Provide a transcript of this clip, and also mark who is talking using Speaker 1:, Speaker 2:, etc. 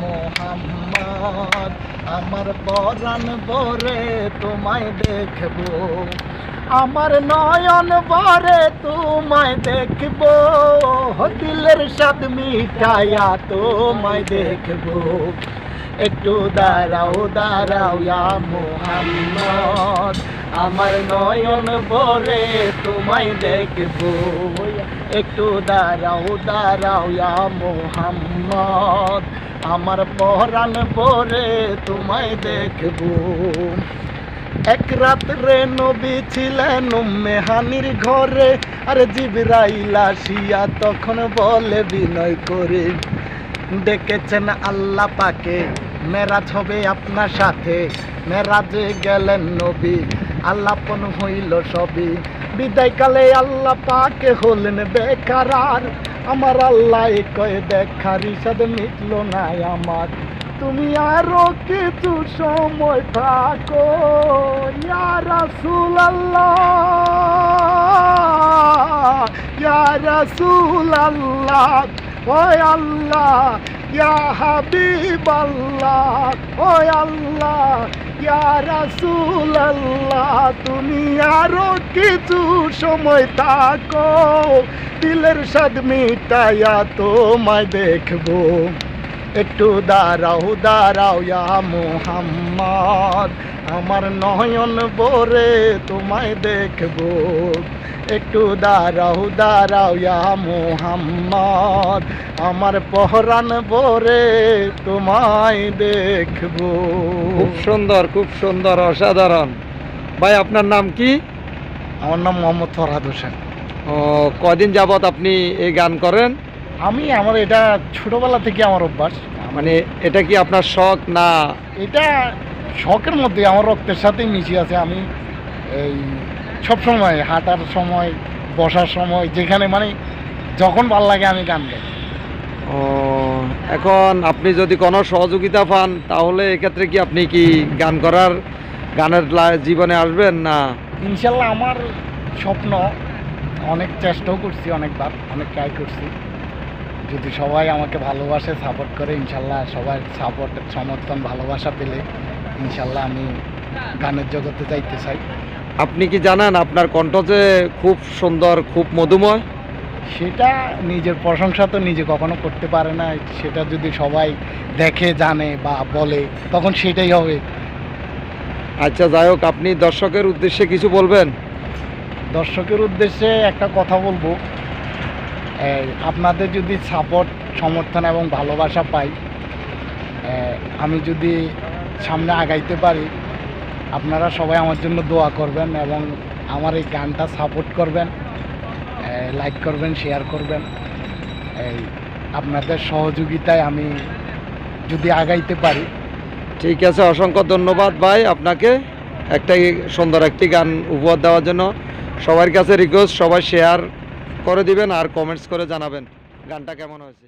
Speaker 1: মোহাম্মদ, আমার পরাণ বরে তোমায় দেখব। আমার নয়ন বরে তোমায় দেখব। দিলের সাদ মিটাইয়া তোমায় দেখব। একটু দাঁড়াও দাঁড়াও ইয়া মোহাম্মদ, আমার নয়ন বরে তোমায় দেখব। একটু দাঁড়াও দাঁড়াও ইয়া মোহাম্মদ। আমার পরাণ বরে তোমায় দেখব। এক রাত্রে নবী ছিলেন মেহানির ঘরে, আর জিবরাইল আসিয়া তখন বলে বিনয় করে ডেকেছেন আল্লাহ পাকে, মেরাজ হবে আপনার সাথে, মেরাজে গেলেন নবী আল্লাপন হইল সবই। বিদায়কালে আল্লাহ পাকে হলেন বেকার আর আমার আল্লাহ কয়ে দেখার ইসাদ মিটল না আমার। তুমি আরও কিছু সময় থাকো রাসূল আল্লাহ রাসূল আল্লাহ ওই আল্লাহ, ইয়া হাবিব আল্লাহ ওই আল্লাহ। ইয়া রাসূল তুমি আরও কিছু সময় থাকো। দিলের স্বাদ মিটাইয়া তোমায় দেখব। একটু দাঁড়াও দাঁড়াও ইয়া মোহাম্মদ। আমার নয়ন বরে তোমায় দেখব। একটু দাঁড়াও দাঁড়াও ইয়া মোহাম্মদ। আমার পহরান বরে তোমায় দেখব।
Speaker 2: খুব সুন্দর খুব সুন্দর অসাধারণ। ভাই আপনার নাম কি?
Speaker 1: আমার নাম মোহাম্মদ ফরহাদ হোসেন।
Speaker 2: ও কদিন যাবত আপনি এই গান করেন?
Speaker 1: আমি আমার এটা ছোটবেলা থেকে আমার অভ্যাস।
Speaker 2: মানে এটা কি আপনার শখ না
Speaker 1: এটা শখের মধ্যে আমার রক্তের সাথেই মিশে আছে। আমি এই সব সময় হাঁটার সময় বসার সময় যেখানে মানে যখন ভালো লাগে আমি গান গাই।
Speaker 2: ও এখন আপনি যদি কোনো সহযোগিতা পান তাহলে এক্ষেত্রে কি আপনি কি গান করার গানের জীবনে আসবেন না?
Speaker 1: ইনশাল্লাহ আমার স্বপ্ন অনেক চেষ্টাও করছি অনেকবার অনেক ট্রাই করছি। যদি সবাই আমাকে ভালোবাসে সাপোর্ট করে ইনশাল্লাহ সবার সাপোর্ট সমর্থন ভালোবাসা পেলে ইনশাল্লাহ আমি গানের জগতে যাইতে চাই।
Speaker 2: আপনি কি জানেন আপনার কণ্ঠ যে খুব সুন্দর খুব মধুময়?
Speaker 1: সেটা নিজের প্রশংসা তো নিজে কখনো করতে পারে না সেটা যদি সবাই দেখে জানে বা বলে তখন সেটাই হবে।
Speaker 2: আচ্ছা যাই হোক আপনি দর্শকের উদ্দেশ্যে কিছু বলবেন?
Speaker 1: দর্শকের উদ্দেশ্যে একটা কথা বলব। আপনাদের যদি সাপোর্ট সমর্থন এবং ভালোবাসা পাই আমি যদি সামনে আগাইতে পারি, আপনারা সবাই আমার জন্য দোয়া করবেন এবং আমার এই গানটা সাপোর্ট করবেন লাইক করবেন শেয়ার করবেন। এই আপনাদের সহযোগিতায় আমি যদি আগাইতে পারি।
Speaker 2: ঠিক আছে, অসংখ্য ধন্যবাদ ভাই আপনাকে। একটা সুন্দর একটি গান উপহার দেওয়ার জন্য। সবার কাছে রিকোয়েস্ট সবাই শেয়ার করে দিবেন আর কমেন্টস করে জানাবেন। গানটা কেমন হয়েছে?